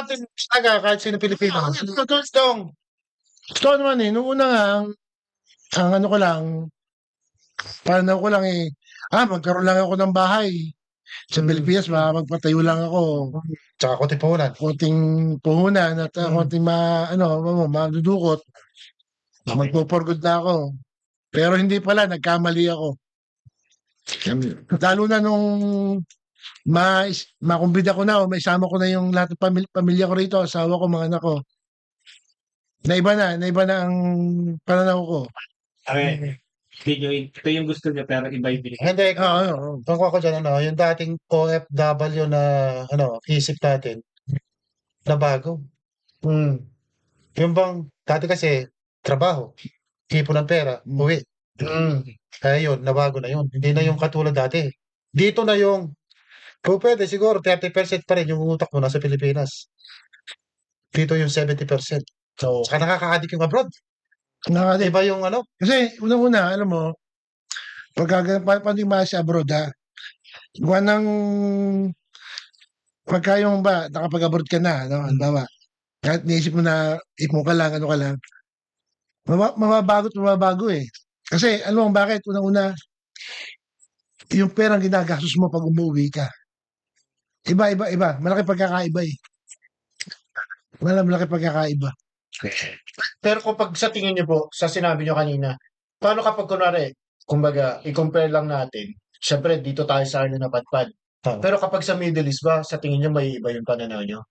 natin talaga kahit sino Pilipino. Ito, ito, ito. Totoo naman eh. Nung una nga, ang, ang ano ko lang, paano ko lang eh, ah, magkaroon lang ako ng bahay. Sa Pilipinas, ma- magpatayo lang ako. Tsaka konti puhunan. Konting puhunan at uh, Mm. konting ma, ano, ma- madudukot. Magpo-for-good na ako. Pero hindi pala, nagkamali ako. Lalo na nung ma makumbida ko na o maisama ko na yung lahat ng pamilya, pamilya ko rito, asawa ko, mga anak ko. Naiba na, naiba na ang pananaw ko. Okay. Nyo, ito yung gusto nyo pero iba yung binigay. Hindi, Oo, oo, oo. tungkol ko dyan, ano, yung dating OFW na, ano, isip natin, na bago. Hmm. Yung bang, dati kasi, trabaho, ipon ng pera, Mm. uwi. Hmm. Kaya yun, nabago na yun. Hindi na yung katulad dati. Dito na yung, kung pwede, siguro 30% pa rin yung utak mo nasa Pilipinas. Dito yung 70%. So, saka nakaka-addict yung abroad. Nakaka- Iba yung ano, Kasi unang-una, alam mo, pagka pa, pa, pa sa abroad ha, gawa ng pagka yung ba, nakapag-abroad ka na, no? Halimbawa, kahit naisip mo na ipon ka lang, ano ka lang, mama- mababago at mababago eh. Kasi, alam mo bakit? Unang-una, yung perang ginagastos mo pag umuwi ka. Iba, iba, iba. Malaki pagkakaiba eh. Wala malaki pagkakaiba. Pero kapag sa tingin niyo po, sa sinabi niyo kanina, paano kapag kunwari, kumbaga, i-compare lang natin, syempre dito tayo sa ano na padpad. Tama. Pero kapag sa Middle East ba, sa tingin niyo may iba yung pananaw niyo?